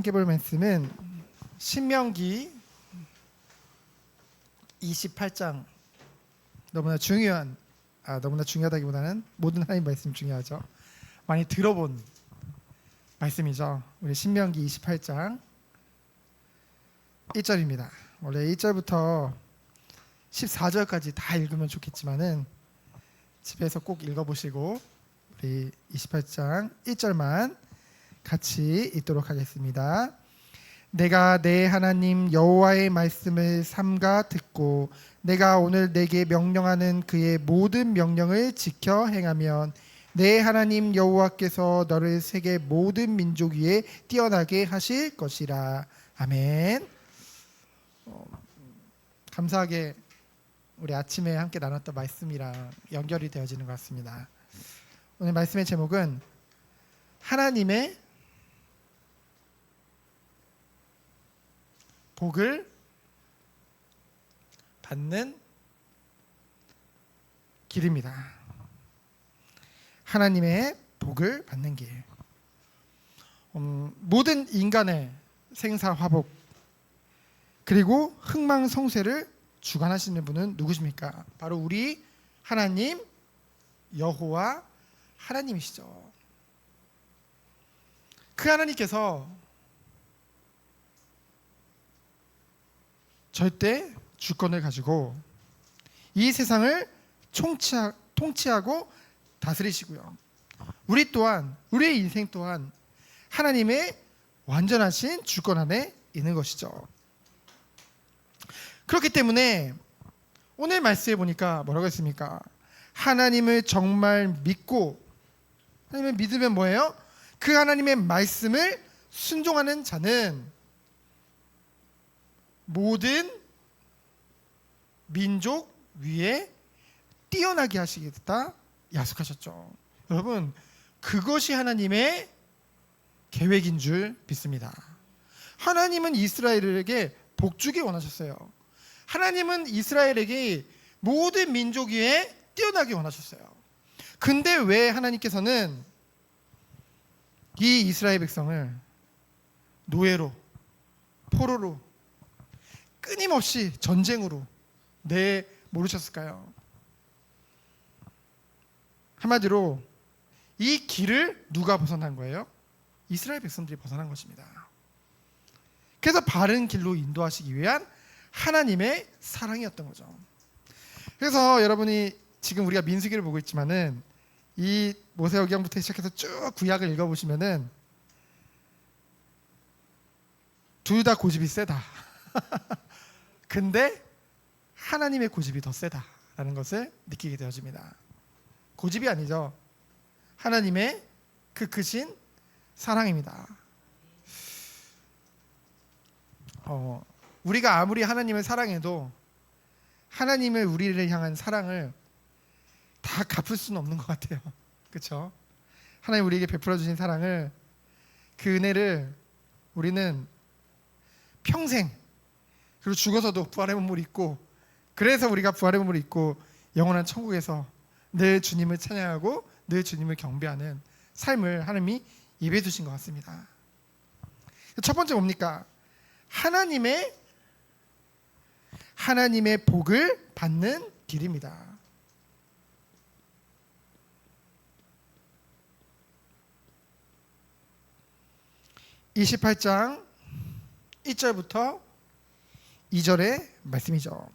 함께 볼 말씀은 신명기 28장 너무나 중요한 아 너무나 중요하다기보다는 모든 하나님 말씀 중요하죠. 많이 들어본 말씀이죠. 우리 신명기 28장 1절입니다. 원래 1절부터 14절까지 다 읽으면 좋겠지만은 집에서 꼭 읽어보시고 우리 28장 1절만 같이 읽도록 하겠습니다. 내가 내 하나님 여호와의 말씀을 삼가 듣고 내가 오늘 내게 명령하는 그의 모든 명령을 지켜 행하면 내 하나님 여호와께서 너를 세계 모든 민족 위에 뛰어나게 하실 것이라. 아멘. 어, 감사하게 우리 아침에 함께 나눴던 말씀이랑 연결이 되어지는 것 같습니다. 오늘 말씀의 제목은 하나님의 복을 받는 길입니다. 하나님의 복을 받는 길. 음, 모든 인간의 생사 화복 그리고 흥망성쇠를 주관하시는 분은 누구십니까? 바로 우리 하나님 여호와 하나님이시죠. 그 하나님께서 절대 주권을 가지고 이 세상을 총치하, 통치하고 다스리시고요. 우리 또한 우리의 인생 또한 하나님의 완전하신 주권 안에 있는 것이죠. 그렇기 때문에 오늘 말씀에 보니까 뭐라고 했습니까? 하나님을 정말 믿고 하나님을 믿으면 뭐예요? 그 하나님의 말씀을 순종하는 자는 모든 민족 위에 뛰어나게 하시겠다 약속하셨죠. 여러분 그것이 하나님의 계획인 줄 믿습니다. 하나님은 이스라엘에게 복주기 원하셨어요. 하나님은 이스라엘에게 모든 민족 위에 뛰어나게 원하셨어요. 근데 왜 하나님께서는 이 이스라엘 백성을 노예로 포로로 끊임없이 전쟁으로 내 모르셨을까요? 한마디로 이 길을 누가 벗어난 거예요? 이스라엘 백성들이 벗어난 것입니다. 그래서 바른 길로 인도하시기 위한 하나님의 사랑이었던 거죠. 그래서 여러분이 지금 우리가 민수기를 보고 있지만은 이 모세오경부터 시작해서 쭉 구약을 읽어보시면은 둘 다 고집이 세다. 근데 하나님의 고집이 더 세다라는 것을 느끼게 되어집니다. 고집이 아니죠. 하나님의 그 크신 사랑입니다. 어, 우리가 아무리 하나님을 사랑해도 하나님을 우리를 향한 사랑을 다 갚을 수는 없는 것 같아요. 그렇죠? 하나님 우리에게 베풀어 주신 사랑을 그 은혜를 우리는 평생 그리고 죽어서도 부활의 몸을 입고 그래서 우리가 부활의 몸을 입고 영원한 천국에서 늘 주님을 찬양하고 늘 주님을 경배하는 삶을 하나님이 예배해 주신 것 같습니다. 첫 번째 뭡니까? 하나님의 하나님의 복을 받는 길입니다. 28장 1절부터 2절의 말씀이죠.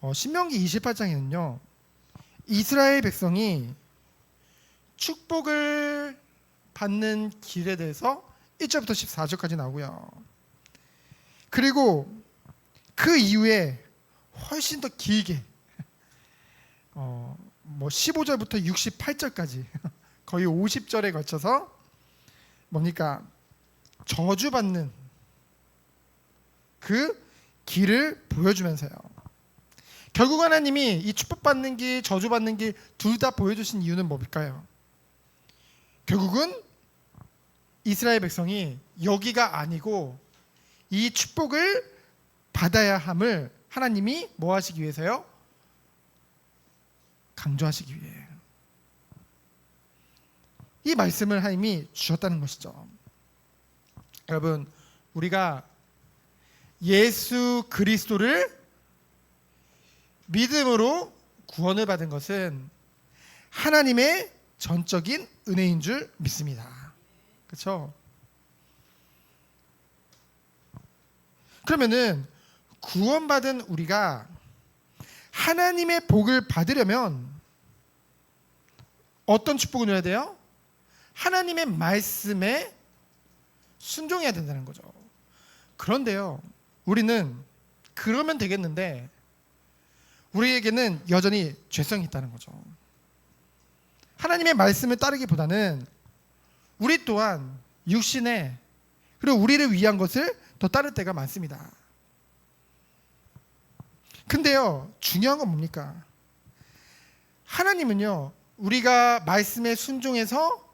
어, 신명기 28장에는요. 이스라엘 백성이 축복을 받는 길에 대해서 1절부터 14절까지 나오고요. 그리고 그 이후에 훨씬 더 길게 어, 뭐 15절부터 68절까지 거의 50절에 걸쳐서 뭡니까? 저주받는 그 길을 보여주면서요. 결국 하나님이 이 축복받는 길, 저주받는 길 둘 다 보여주신 이유는 뭘까요? 결국은 이스라엘 백성이 여기가 아니고 이 축복을 받아야 함을 하나님이 뭐 하시기 위해서요? 강조하시기 위해. 이 말씀을 하나님이 주셨다는 것이죠. 여러분 우리가 예수 그리스도를 믿음으로 구원을 받은 것은 하나님의 전적인 은혜인 줄 믿습니다. 그렇죠? 그러면은 구원받은 우리가 하나님의 복을 받으려면 어떤 축복을 누려야 돼요? 하나님의 말씀에 순종해야 된다는 거죠. 그런데요, 우리는 그러면 되겠는데 우리에게는 여전히 죄성이 있다는 거죠. 하나님의 말씀을 따르기보다는 우리 또한 육신에 그리고 우리를 위한 것을 더 따를 때가 많습니다. 근데요, 중요한 건 뭡니까? 하나님은요, 우리가 말씀에 순종해서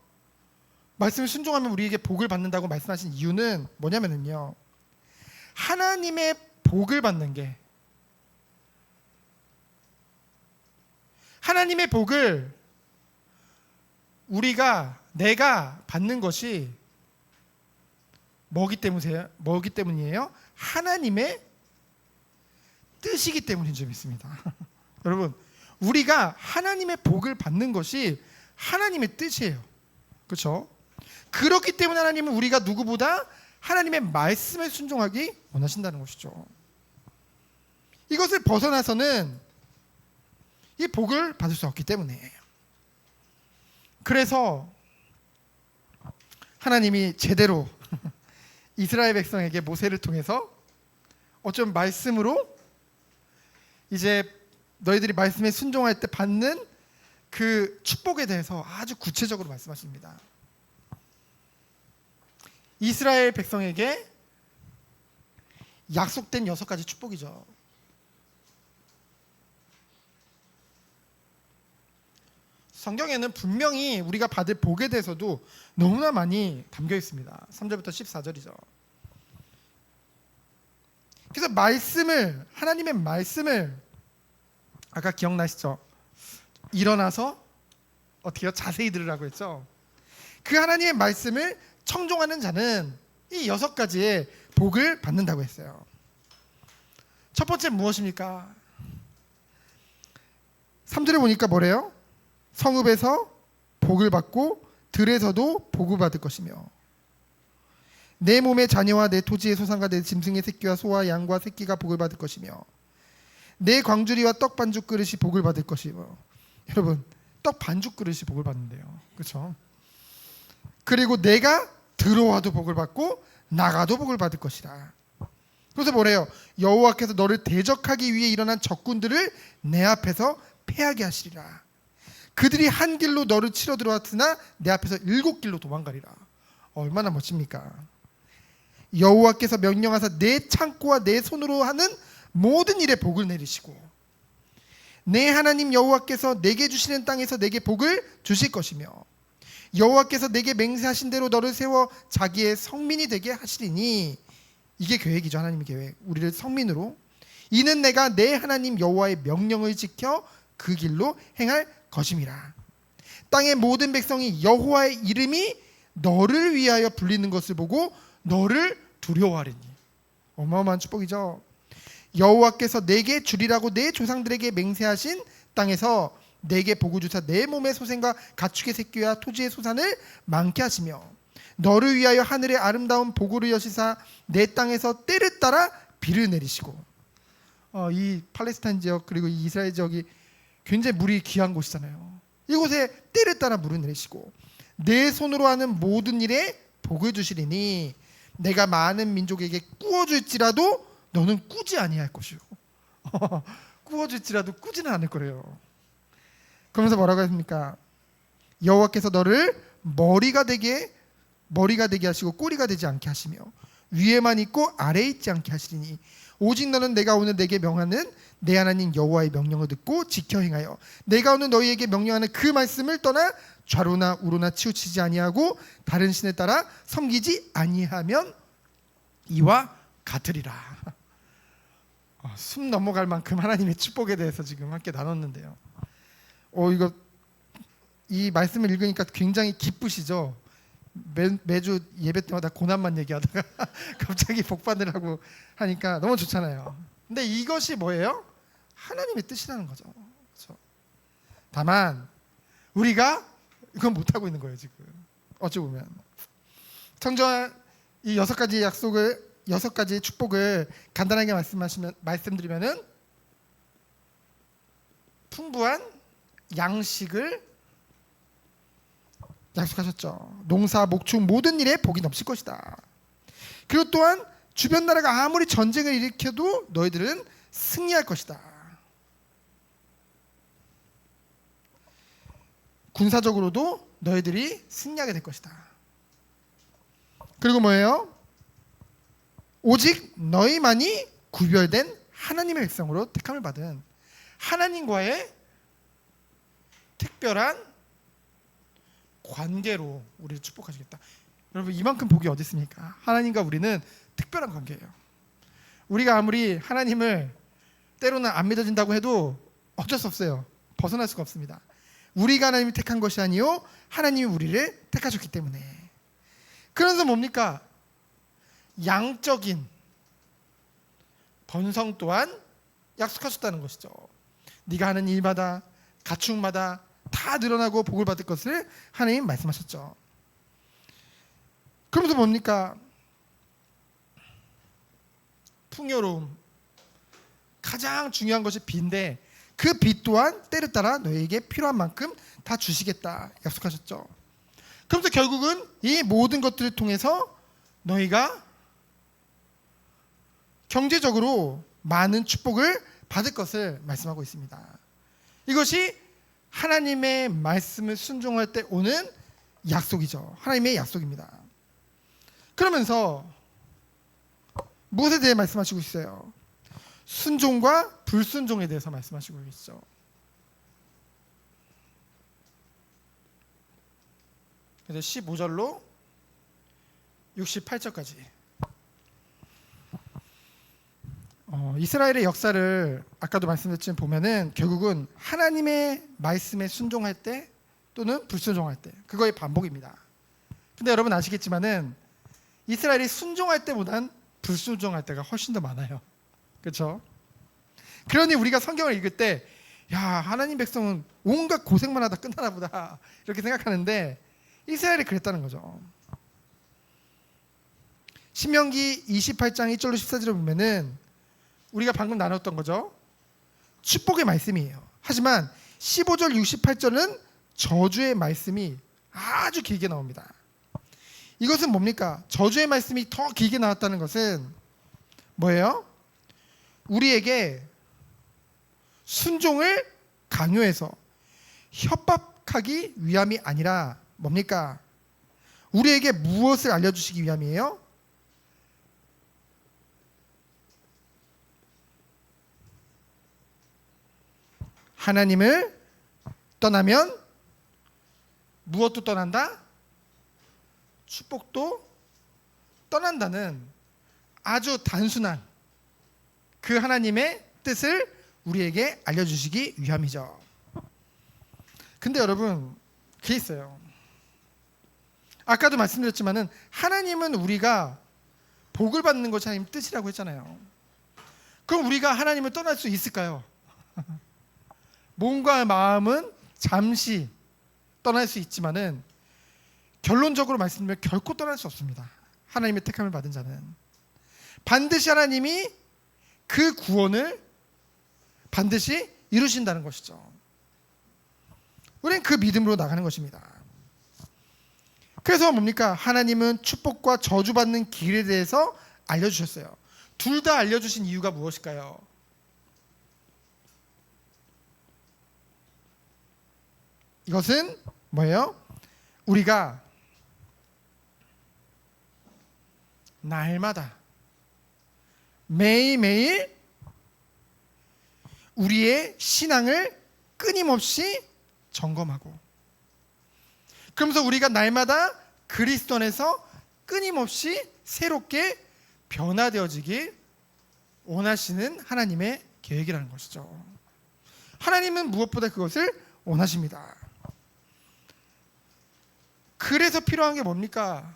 말씀에 순종하면 우리에게 복을 받는다고 말씀하신 이유는 뭐냐면은요. 하나님의 복을 받는 게 하나님의 복을 우리가 내가 받는 것이 뭐기 때문이세요? 뭐기 때문이에요? 하나님의 뜻이기 때문인 줄 믿습니다. 여러분, 우리가 하나님의 복을 받는 것이 하나님의 뜻이에요. 그렇죠? 그렇기 때문에 하나님은 우리가 누구보다 하나님의 말씀에 순종하기 원하신다는 것이죠. 이것을 벗어나서는 이 복을 받을 수 없기 때문에 그래서 하나님이 제대로 이스라엘 백성에게 모세를 통해서 어쩜 말씀으로 이제 너희들이 말씀에 순종할 때 받는 그 축복에 대해서 아주 구체적으로 말씀하십니다. 이스라엘 백성에게 약속된 여섯 가지 축복이죠. 성경에는 분명히 우리가 받을 복에 대해서도 너무나 많이 담겨 있습니다. 3절부터 14절이죠. 그래서 말씀을 하나님의 말씀을 아까 기억나시죠? 일어나서 어떻게요? 자세히 들으라고 했죠. 그 하나님의 말씀을 청종하는 자는 이 여섯 가지의 복을 받는다고 했어요. 첫 번째 무엇입니까? 3절에 보니까 뭐래요? 성읍에서 복을 받고 들에서도 복을 받을 것이며 내 몸의 자녀와 내 토지의 소산과 내 짐승의 새끼와 소와 양과 새끼가 복을 받을 것이며 내 광주리와 떡 반죽 그릇이 복을 받을 것이며 여러분 떡 반죽 그릇이 복을 받는데요. 그렇죠? 그리고 내가 들어와도 복을 받고 나가도 복을 받을 것이라. 그래서 뭐래요? 여호와께서 너를 대적하기 위해 일어난 적군들을 내 앞에서 패하게 하시리라. 그들이 한 길로 너를 치러 들어왔으나 내 앞에서 일곱 길로 도망가리라. 얼마나 멋집니까? 여호와께서 명령하사 내 창고와 내 손으로 하는 모든 일에 복을 내리시고 내 하나님 여호와께서 내게 주시는 땅에서 내게 복을 주실 것이며 여호와께서 내게 맹세하신 대로 너를 세워 자기의 성민이 되게 하시리니. 이게 계획이죠 하나님의 계획. 우리를 성민으로. 이는 내가 내 하나님 여호와의 명령을 지켜 그 길로 행할 것임이라. 땅의 모든 백성이 여호와의 이름이 너를 위하여 불리는 것을 보고 너를 두려워하리니. 어마어마한 축복이죠. 여호와께서 내게 주리라고 내 조상들에게 맹세하신 땅에서 내게 복을 주사 내 몸의 소생과 가축의 새끼와 토지의 소산을 많게 하시며 너를 위하여 하늘의 아름다운 복으로 여시사 내 땅에서 때를 따라 비를 내리시고 어, 이 팔레스타인 지역 그리고 이 이스라엘 지역이 굉장히 물이 귀한 곳이잖아요. 이곳에 때를 따라 물을 내리시고 내 손으로 하는 모든 일에 복을 주시리니 내가 많은 민족에게 꾸어줄지라도 너는 꾸지 아니할 것이요. 꾸어줄지라도 꾸지는 않을 거래요. 그러면서 뭐라고 했습니까? 여호와께서 너를 머리가 되게 머리가 되게 하시고 꼬리가 되지 않게 하시며 위에만 있고 아래에 있지 않게 하시리니 오직 너는 내가 오늘 내게 명하는 내 하나님 여호와의 명령을 듣고 지켜 행하여 내가 오늘 너희에게 명령하는 그 말씀을 떠나 좌로나 우로나 치우치지 아니하고 다른 신에 따라 섬기지 아니하면 이와 같으리라. 어, 숨 넘어갈 만큼 하나님의 축복에 대해서 지금 함께 나눴는데요. 어 이거 이 말씀을 읽으니까 굉장히 기쁘시죠. 매, 매주 예배 때마다 고난만 얘기하다가 갑자기 복 받으라고 하니까 너무 좋잖아요. 근데 이것이 뭐예요? 하나님의 뜻이라는 거죠. 그렇죠? 다만 우리가 이건 못 하고 있는 거예요 지금. 어찌 보면 청정한 이 여섯 가지 약속을 여섯 가지 축복을 간단하게 말씀하시면 말씀드리면은 풍부한 양식을 약속하셨죠. 농사, 목축 모든 일에 복이 넘칠 것이다. 그리고 또한 주변 나라가 아무리 전쟁을 일으켜도 너희들은 승리할 것이다. 군사적으로도 너희들이 승리하게 될 것이다. 그리고 뭐예요? 오직 너희만이 구별된 하나님의 백성으로 택함을 받은 하나님과의 특별한 관계로 우리를 축복하시겠다. 여러분 이만큼 복이 어디 있습니까? 하나님과 우리는 특별한 관계예요. 우리가 아무리 하나님을 때로는 안 믿어진다고 해도 어쩔 수 없어요. 벗어날 수가 없습니다. 우리가 하나님이 택한 것이 아니요 하나님이 우리를 택하셨기 때문에. 그래서 뭡니까? 양적인 번성 또한 약속하셨다는 것이죠. 네가 하는 일마다 가축마다 다 늘어나고 복을 받을 것을 하나님 말씀하셨죠. 그러면서 뭡니까? 풍요로움 가장 중요한 것이 빚인데 그빚 또한 때를 따라 너희에게 필요한 만큼 다 주시겠다 약속하셨죠. 그러면서 결국은 이 모든 것들을 통해서 너희가 경제적으로 많은 축복을 받을 것을 말씀하고 있습니다. 이것이 하나님의 말씀을 순종할 때 오는 약속이죠. 하나님의 약속입니다. 그러면서 무엇에 대해 말씀하시고 있어요? 순종과 불순종에 대해서 말씀하시고 있죠. 그래서 15절로 68절까지 어, 이스라엘의 역사를 아까도 말씀드렸지만 보면은 결국은 하나님의 말씀에 순종할 때 또는 불순종할 때 그거의 반복입니다. 근데 여러분 아시겠지만은 이스라엘이 순종할 때보단 불순종할 때가 훨씬 더 많아요. 그렇죠? 그러니 우리가 성경을 읽을 때 야, 하나님 백성은 온갖 고생만 하다 끝나나 보다. 이렇게 생각하는데 이스라엘이 그랬다는 거죠. 신명기 28장 1절로 14절을 보면은 우리가 방금 나눴던 거죠. 축복의 말씀이에요. 하지만 15절 68절은 저주의 말씀이 아주 길게 나옵니다. 이것은 뭡니까? 저주의 말씀이 더 길게 나왔다는 것은 뭐예요? 우리에게 순종을 강요해서 협박하기 위함이 아니라 뭡니까? 우리에게 무엇을 알려주시기 위함이에요? 하나님을 떠나면 무엇도 떠난다? 축복도 떠난다는 아주 단순한 그 하나님의 뜻을 우리에게 알려주시기 위함이죠. 근데 여러분, 그게 있어요. 아까도 말씀드렸지만은 하나님은 우리가 복을 받는 것이 하나님 뜻이라고 했잖아요. 그럼 우리가 하나님을 떠날 수 있을까요? 몸과 마음은 잠시 떠날 수 있지만은 결론적으로 말씀드리면 결코 떠날 수 없습니다. 하나님의 택함을 받은 자는 반드시 하나님이 그 구원을 반드시 이루신다는 것이죠. 우리는 그 믿음으로 나가는 것입니다. 그래서 뭡니까? 하나님은 축복과 저주받는 길에 대해서 알려주셨어요. 둘 다 알려주신 이유가 무엇일까요? 이것은 뭐예요? 우리가 날마다 매일매일 우리의 신앙을 끊임없이 점검하고 그러면서 우리가 날마다 그리스도 안에서 끊임없이 새롭게 변화되어지길 원하시는 하나님의 계획이라는 것이죠. 하나님은 무엇보다 그것을 원하십니다. 그래서 필요한 게 뭡니까?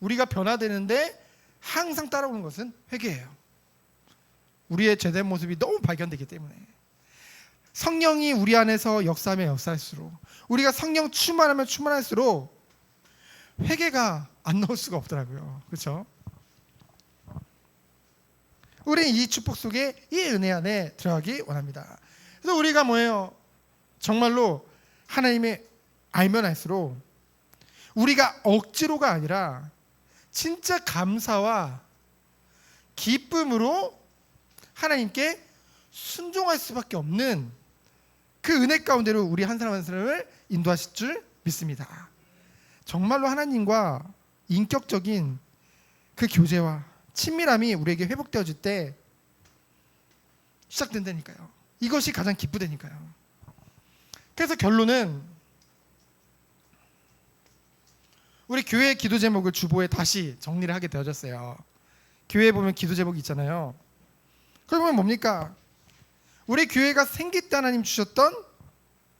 우리가 변화되는데 항상 따라오는 것은 회개예요. 우리의 제된 모습이 너무 발견되기 때문에 성령이 우리 안에서 역사하면 역사할수록 우리가 성령 충만하면 충만할수록 회개가 안 나올 수가 없더라고요. 그렇죠? 우리는 이 축복 속에 이 은혜 안에 들어가기 원합니다. 그래서 우리가 뭐예요? 정말로 하나님의 알면 알수록 우리가 억지로가 아니라 진짜 감사와 기쁨으로 하나님께 순종할 수밖에 없는 그 은혜 가운데로 우리 한 사람 한 사람을 인도하실 줄 믿습니다. 정말로 하나님과 인격적인 그 교제와 친밀함이 우리에게 회복되어질 때 시작된다니까요. 이것이 가장 기쁘다니까요. 그래서 결론은 우리 교회 기도 제목을 주보에 다시 정리를 하게 되어졌어요. 교회에 보면 기도 제목이 있잖아요. 그러면 뭡니까? 우리 교회가 생길 때 하나님 주셨던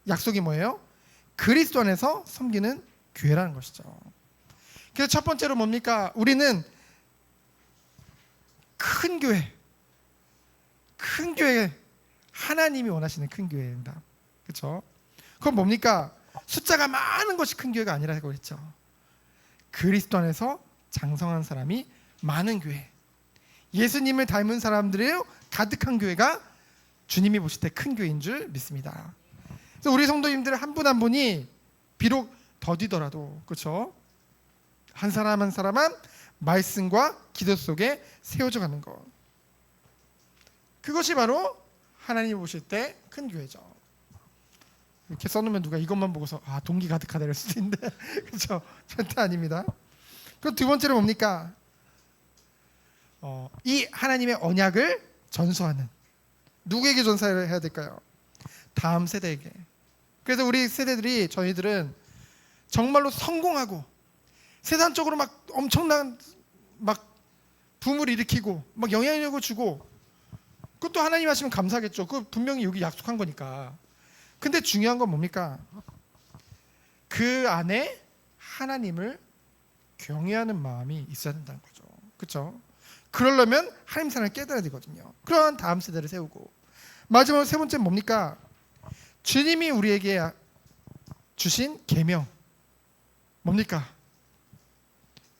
약속이 뭐예요? 그리스도 안에서 섬기는 교회라는 것이죠. 그래서 첫 번째로 뭡니까? 우리는 큰 교회, 큰 교회, 하나님이 원하시는 큰 교회입니다. 그렇죠? 그건 뭡니까? 숫자가 많은 것이 큰 교회가 아니라고 했죠. 그리스도 안에서 장성한 사람이 많은 교회. 예수님을 닮은 사람들의 가득한 교회가 주님이 보실 때 큰 교회인 줄 믿습니다. 그래서 우리 성도님들 한 분 한 분이 비록 더디더라도 그렇죠? 한 사람 한 사람만 말씀과 기도 속에 세워져 가는 것. 그것이 바로 하나님이 보실 때 큰 교회죠. 이렇게 써놓으면 누가 이것만 보고서 아 동기 가득하다 이럴 수도 있는데 그렇죠? 절대 아닙니다. 그럼 두 번째로 뭡니까? 어, 이 하나님의 언약을 전수하는 누구에게 전사를 해야 될까요? 다음 세대에게. 그래서 우리 세대들이 저희들은 정말로 성공하고 세상적으로 막 엄청난 막 붐을 일으키고 막 영향력을 주고 그것도 하나님 하시면 감사하겠죠. 그 분명히 여기 약속한 거니까. 근데 중요한 건 뭡니까? 그 안에 하나님을 경외하는 마음이 있어야 된다는 거죠. 그렇죠? 그러려면 하나님 사랑을 깨달아야 되거든요. 그러한 다음 세대를 세우고 마지막으로 세 번째 뭡니까? 주님이 우리에게 주신 계명 뭡니까?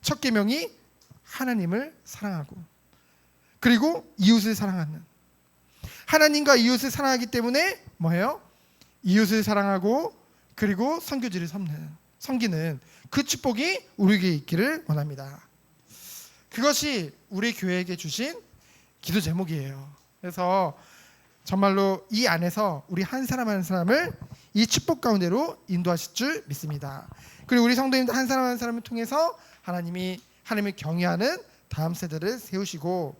첫 계명이 하나님을 사랑하고 그리고 이웃을 사랑하는 하나님과 이웃을 사랑하기 때문에 뭐예요? 이웃을 사랑하고 그리고 선교지를 섬는 섬기는 그 축복이 우리에게 있기를 원합니다. 그것이 우리 교회에게 주신 기도 제목이에요. 그래서 정말로 이 안에서 우리 한 사람 한 사람을 이 축복 가운데로 인도하실 줄 믿습니다. 그리고 우리 성도님들 한 사람 한 사람을 통해서 하나님이 하나님을 경외하는 다음 세대를 세우시고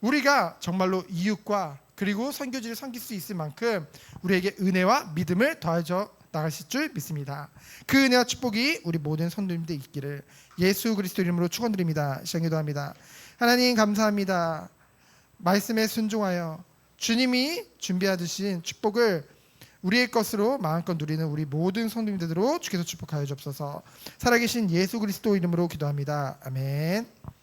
우리가 정말로 이웃과 그리고 선교지를 섬길 수 있을 만큼 우리에게 은혜와 믿음을 더해져 나가실 줄 믿습니다. 그 은혜와 축복이 우리 모든 성도님들 있기를 예수 그리스도 이름으로 축원드립니다. 시기도합니다. 하나님 감사합니다. 말씀에 순종하여 주님이 준비하신 축복을 우리의 것으로 마음껏 누리는 우리 모든 성도님들로 주께서 축복하여 주옵소서. 살아계신 예수 그리스도 이름으로 기도합니다. 아멘.